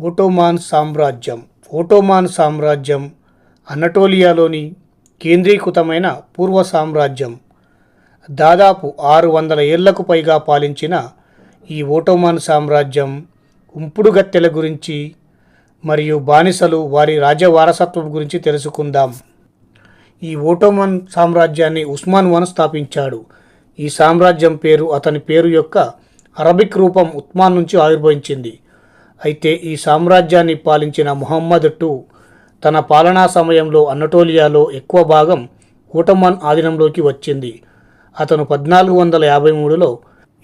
ఓటోమాన్ సామ్రాజ్యం ఓటోమాన్ సామ్రాజ్యం అనటోలియాలోని కేంద్రీకృతమైన పూర్వ సామ్రాజ్యం. దాదాపు ఆరు వందల ఏళ్ళకు పైగా పాలించిన ఈ ఓటోమాన్ సామ్రాజ్యం ఉంపుడుగత్తెల గురించి మరియు బానిసలు వారి రాజ్య వారసత్వం గురించి తెలుసుకుందాం. ఈ ఓటోమన్ సామ్రాజ్యాన్ని ఉస్మాన్ వన్ స్థాపించాడు. ఈ సామ్రాజ్యం పేరు అతని పేరు యొక్క అరబిక్ రూపం ఉస్మాన్ నుంచి ఆవిర్భవించింది. అయితే ఈ సామ్రాజ్యాన్ని పాలించిన ముహమ్మద్ టు తన పాలనా సమయంలో అనటోలియాలో ఎక్కువ భాగం ఓటమన్ ఆధీనంలోకి వచ్చింది. అతను పద్నాలుగు వందల యాభై మూడులో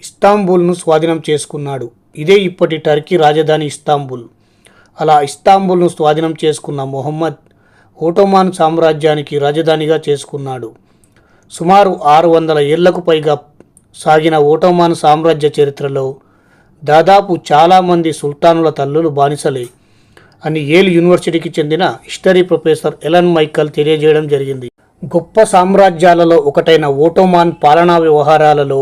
ఇస్తాంబుల్ను స్వాధీనం చేసుకున్నాడు. ఇదే ఇప్పటి టర్కీ రాజధాని ఇస్తాంబుల్. అలా ఇస్తాంబుల్ను స్వాధీనం చేసుకున్న మొహమ్మద్ ఓటోమాన్ సామ్రాజ్యానికి రాజధానిగా చేసుకున్నాడు. సుమారు ఆరు వందల ఏళ్ళకు పైగా సాగిన ఓటోమాన్ సామ్రాజ్య చరిత్రలో దాదాపు చాలామంది సుల్తానుల తల్లులు బానిసలే అని ఏల్ యూనివర్సిటీకి చెందిన హిస్టరీ ప్రొఫెసర్ ఎలన్ మైకల్ తెలియజేయడం జరిగింది. గొప్ప సామ్రాజ్యాలలో ఒకటైన ఓటోమాన్ పాలనా వ్యవహారాలలో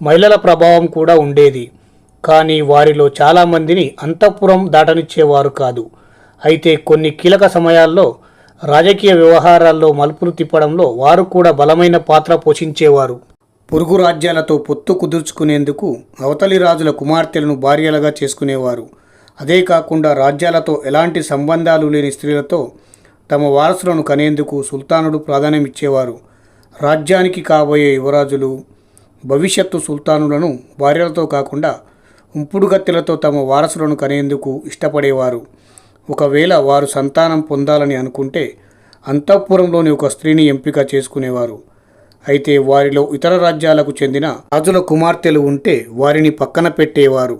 మహిళల ప్రభావం కూడా ఉండేది. కానీ వారిలో చాలామందిని అంతఃపురం దాటనిచ్చేవారు కాదు. అయితే కొన్ని కీలక సమయాల్లో రాజకీయ వ్యవహారాల్లో మలుపులు తిప్పడంలో వారు కూడా బలమైన పాత్ర పోషించేవారు. పొరుగు రాజ్యాలతో పొత్తు కుదుర్చుకునేందుకు అవతలి రాజుల కుమార్తెలను భార్యలుగా చేసుకునేవారు. అదే కాకుండా రాజ్యాలతో ఎలాంటి సంబంధాలు లేని స్త్రీలతో తమ వారసులను కనేందుకు సుల్తానుడు ప్రాధాన్యమిచ్చేవారు. రాజ్యానికి కాబోయే యువరాజులు భవిష్యత్తు సుల్తానులను భార్యలతో కాకుండా ఉంపుడుగత్తెలతో తమ వారసులను కనేందుకు ఇష్టపడేవారు. ఒకవేళ వారు సంతానం పొందాలని అనుకుంటే అంతఃపురంలోని ఒక స్త్రీని ఎంపిక చేసుకునేవారు. అయితే వారిలో ఇతర రాజ్యాలకు చెందిన రాజుల కుమార్తెలు ఉంటే వారిని పక్కన పెట్టేవారు.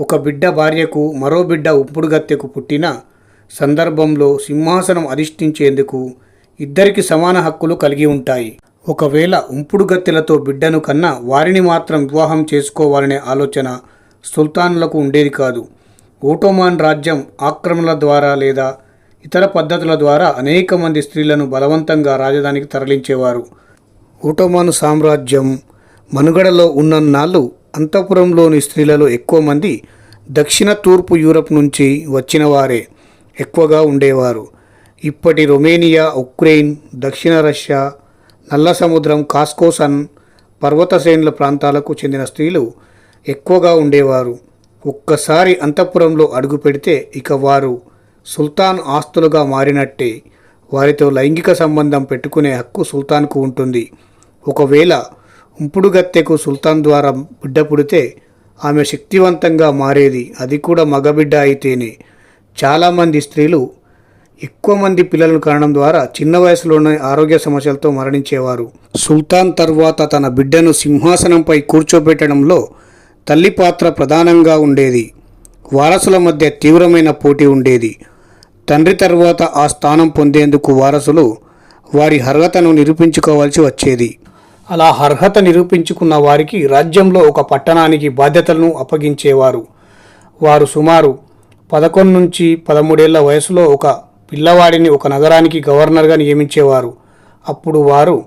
ఒక బిడ్డ భార్యకు మరో బిడ్డ ఉంపుడుగత్తెకు పుట్టిన సందర్భంలో సింహాసనం అధిష్ఠించేందుకు ఇద్దరికి సమాన హక్కులు కలిగి ఉంటాయి. ఒకవేళ ఉంపుడుగత్తెలతో బిడ్డను కన్నా వారిని మాత్రం వివాహం చేసుకోవాలనే ఆలోచన సుల్తానులకు ఉండేది కాదు. ఓటోమాన్ రాజ్యం ఆక్రమణల ద్వారా లేదా ఇతర పద్ధతుల ద్వారా అనేక మంది స్త్రీలను బలవంతంగా రాజధానికి తరలించేవారు. ఓటోమాన్ సామ్రాజ్యం మనుగడలో ఉన్నన్నాళ్ళు అంతఃపురంలోని స్త్రీలలో ఎక్కువ మంది దక్షిణ తూర్పు యూరప్ నుంచి వచ్చిన వారే ఎక్కువగా ఉండేవారు. ఇప్పటి రొమేనియా ఉక్రెయిన్ దక్షిణ రష్యా నల్ల సముద్రం కాస్కోసన్ పర్వత శ్రేణుల ప్రాంతాలకు చెందిన స్త్రీలు ఎక్కువగా ఉండేవారు. ఒక్కసారి అంతఃపురంలో అడుగు పెడితే ఇక వారు సుల్తాన్ ఆస్తులుగా మారినట్టే. వారితో లైంగిక సంబంధం పెట్టుకునే హక్కు సుల్తాన్కు ఉంటుంది. ఒకవేళ ఉంపుడుగత్తెకు సుల్తాన్ ద్వారా బిడ్డ పుడితే ఆమె శక్తివంతంగా మారేది. అది కూడా మగబిడ్డ అయితేనే. చాలామంది స్త్రీలు ఎక్కువ మంది పిల్లలను కనడం ద్వారా చిన్న వయసులోనే ఆరోగ్య సమస్యలతో మరణించేవారు. సుల్తాన్ తర్వాత తన బిడ్డను సింహాసనంపై కూర్చోబెట్టడంలో తల్లి పాత్ర ప్రధానంగా ఉండేది. వారసుల మధ్య తీవ్రమైన పోటీ ఉండేది. తండ్రి తర్వాత ఆ స్థానం పొందేందుకు వారసులు వారి అర్హతను నిరూపించుకోవాల్సి వచ్చేది. అలా అర్హత నిరూపించుకున్న వారికి రాజ్యంలో ఒక పట్టణానికి బాధ్యతలను అప్పగించేవారు. వారు సుమారు పదకొండు నుంచి పదమూడేళ్ళ వయసులో ఒక పిల్లవాడిని ఒక నగరానికి గవర్నర్గా నియమించేవారు. అప్పుడు వారు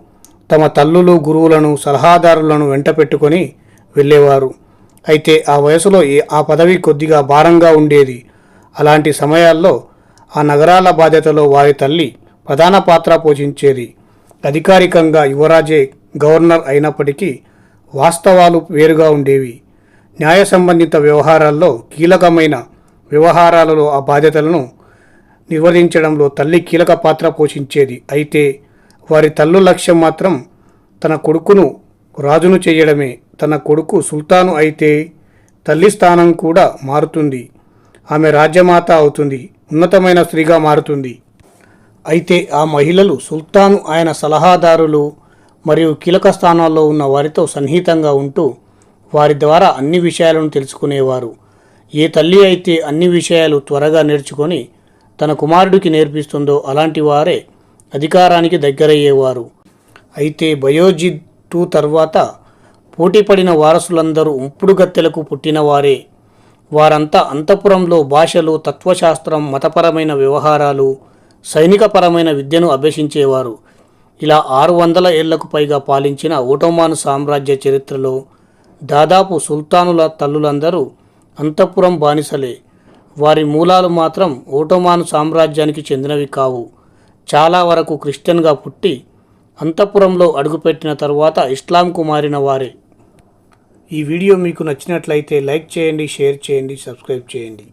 తమ తల్లులు గురువులను సలహాదారులను వెంట పెట్టుకొని వెళ్ళేవారు. అయితే ఆ వయసులో ఆ పదవి కొద్దిగా భారంగా ఉండేది. అలాంటి సమయాల్లో ఆ నగరాల బాధ్యతలో వారి తల్లి ప్రధాన పాత్ర పోషించేది. అధికారికంగా యువరాజే గవర్నర్ అయినప్పటికీ వాస్తవాలు వేరుగా ఉండేవి. న్యాయ సంబంధిత వ్యవహారాల్లో కీలకమైన వ్యవహారాలలో ఆ బాధ్యతలను నిర్వహించడంలో తల్లి కీలక పాత్ర పోషించేది. అయితే వారి తల్లు లక్ష్యం మాత్రం తన కొడుకును రాజును చేయడమే. తన కొడుకు సుల్తాను అయితే తల్లి స్థానం కూడా మారుతుంది. ఆమె రాజ్యమాత అవుతుంది. ఉన్నతమైన స్త్రీగా మారుతుంది. అయితే ఆ మహిళలు సుల్తాను ఆయన సలహాదారులు మరియు కీలక స్థానాల్లో ఉన్న వారితో సన్నిహితంగా ఉంటూ వారి ద్వారా అన్ని విషయాలను తెలుసుకునేవారు. ఏ తల్లి అయితే అన్ని విషయాలు త్వరగా నేర్చుకొని తన కుమారుడికి నేర్పిస్తుందో అలాంటి వారే అధికారానికి దగ్గరయ్యేవారు. అయితే బయోజిద్ టూ తర్వాత పోటీపడిన వారసులందరూ ఉంపుడుగత్తెలకు పుట్టినవారే వారంతా అంతఃపురంలో భాషలు తత్వశాస్త్రం మతపరమైన వ్యవహారాలు సైనికపరమైన విద్యను అభ్యసించేవారు. ఇలా ఆరు వందల ఏళ్ళకు పైగా పాలించిన ఓటోమాన్ సామ్రాజ్య చరిత్రలో దాదాపు సుల్తానుల తల్లులందరూ అంతఃపురం బానిసలే. వారి మూలాలు మాత్రం ఓటోమాన్ సామ్రాజ్యానికి చెందినవి కావు. చాలా వరకు క్రిస్టియన్గా పుట్టి అంతఃపురంలో అడుగుపెట్టిన తరువాత ఇస్లాంకు మారిన వారే. ఈ వీడియో మీకు నచ్చినట్లయితే లైక్ చేయండి షేర్ చేయండి సబ్స్క్రైబ్ చేయండి.